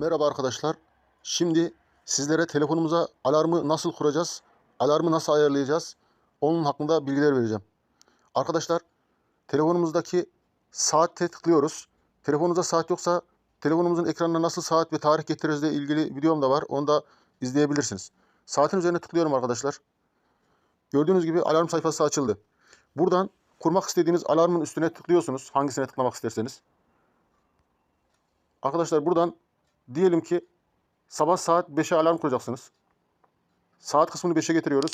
Merhaba arkadaşlar. Şimdi sizlere telefonumuza alarmı nasıl kuracağız, alarmı nasıl ayarlayacağız, onun hakkında bilgiler vereceğim. Arkadaşlar, telefonumuzdaki saatte tıklıyoruz. Telefonunuzda saat yoksa telefonumuzun ekranına nasıl saat ve tarih getiririz ile ilgili videom da var. Onu da izleyebilirsiniz. Saatin üzerine tıklıyorum arkadaşlar. Gördüğünüz gibi alarm sayfası açıldı. Buradan kurmak istediğiniz alarmın üstüne tıklıyorsunuz. Hangisine tıklamak isterseniz. Arkadaşlar buradan diyelim ki sabah saat 5'e alarm kuracaksınız. Saat kısmını 5'e getiriyoruz.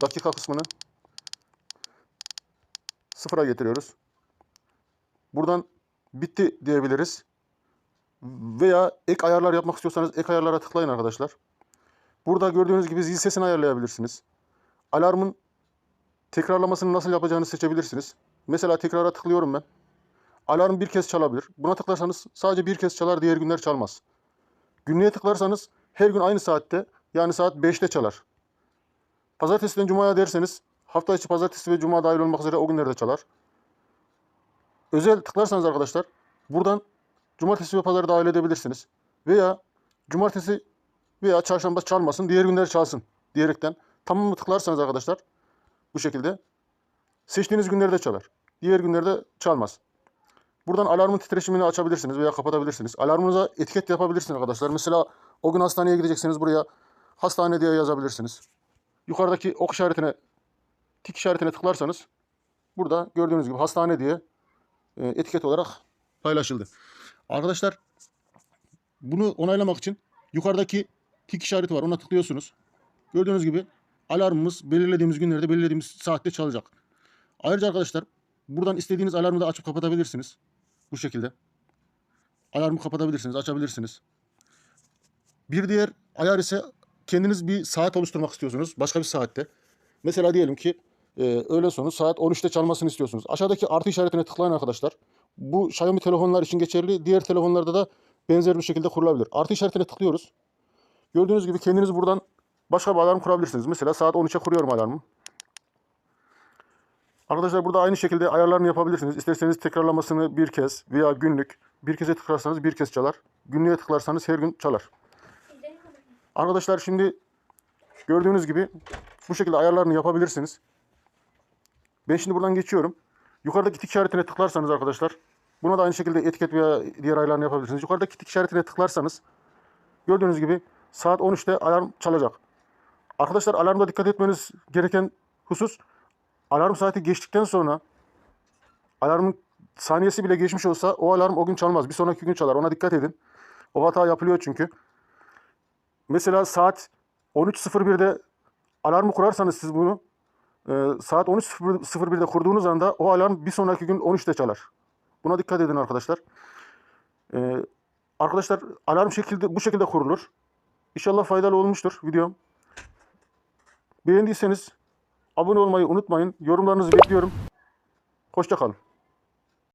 Dakika kısmını sıfıra getiriyoruz. Buradan bitti diyebiliriz. Veya ek ayarlar yapmak istiyorsanız ek ayarlara tıklayın arkadaşlar. Burada gördüğünüz gibi zil sesini ayarlayabilirsiniz. Alarmın tekrarlamasını nasıl yapacağını seçebilirsiniz. Mesela tekrara tıklıyorum ben. Alarm bir kez çalabilir. Buna tıklarsanız sadece bir kez çalar, diğer günler çalmaz. Günlüğe tıklarsanız her gün aynı saatte yani saat 5'te çalar. Pazartesiden cumaya derseniz hafta içi pazartesi ve cuma dahil olmak üzere o günlerde çalar. Özel tıklarsanız arkadaşlar buradan cumartesi ve pazarı dahil edebilirsiniz. Veya cumartesi veya çarşamba çalmasın, diğer günler çalsın diyerekten tamamı tıklarsanız arkadaşlar bu şekilde seçtiğiniz günlerde çalar. Diğer günlerde çalmaz. Buradan alarmın titreşimini açabilirsiniz veya kapatabilirsiniz. Alarmınıza etiket yapabilirsiniz arkadaşlar. Mesela o gün hastaneye gidecekseniz buraya hastane diye yazabilirsiniz. Yukarıdaki ok işaretine, tik işaretine tıklarsanız burada gördüğünüz gibi hastane diye e, etiket olarak paylaşıldı. Arkadaşlar bunu onaylamak için yukarıdaki tik işareti var. Ona tıklıyorsunuz. Gördüğünüz gibi alarmımız belirlediğimiz günlerde belirlediğimiz saatte çalacak. Ayrıca arkadaşlar buradan istediğiniz alarmı da açıp kapatabilirsiniz. Bu şekilde. Alarmı kapatabilirsiniz, açabilirsiniz. Bir diğer ayar ise kendiniz bir saat oluşturmak istiyorsunuz. Başka bir saatte. Mesela diyelim ki e, öğlen sonu saat 13'te çalmasını istiyorsunuz. Aşağıdaki artı işaretine tıklayın arkadaşlar. Bu Xiaomi telefonlar için geçerli. Diğer telefonlarda da benzer bir şekilde kurulabilir. Artı işaretine tıklıyoruz. Gördüğünüz gibi kendiniz buradan başka bir alarm kurabilirsiniz. Mesela saat 13'e kuruyorum alarmı. Arkadaşlar burada aynı şekilde ayarlarını yapabilirsiniz. İsterseniz tekrarlamasını bir kez veya günlük. Bir keze tıklarsanız bir kez çalar. Günlüğe tıklarsanız her gün çalar. Arkadaşlar şimdi gördüğünüz gibi bu şekilde ayarlarını yapabilirsiniz. Ben şimdi buradan geçiyorum. Yukarıdaki tik işaretine tıklarsanız arkadaşlar buna da aynı şekilde etiket veya diğer ayarlarını yapabilirsiniz. Yukarıdaki tik işaretine tıklarsanız gördüğünüz gibi saat 13'te alarm çalacak. Arkadaşlar alarmda dikkat etmeniz gereken husus alarm saati geçtikten sonra alarmın saniyesi bile geçmiş olsa o alarm o gün çalmaz. Bir sonraki gün çalar. Ona dikkat edin. O hata yapılıyor çünkü. Mesela saat 13.01'de alarmı kurarsanız siz bunu e, saat 13.01'de kurduğunuz anda o alarm bir sonraki gün 13'te çalar. Buna dikkat edin arkadaşlar. E, arkadaşlar alarm şekilde bu şekilde kurulur. İnşallah faydalı olmuştur videom. Beğendiyseniz abone olmayı unutmayın. Yorumlarınızı bekliyorum. Hoşçakalın.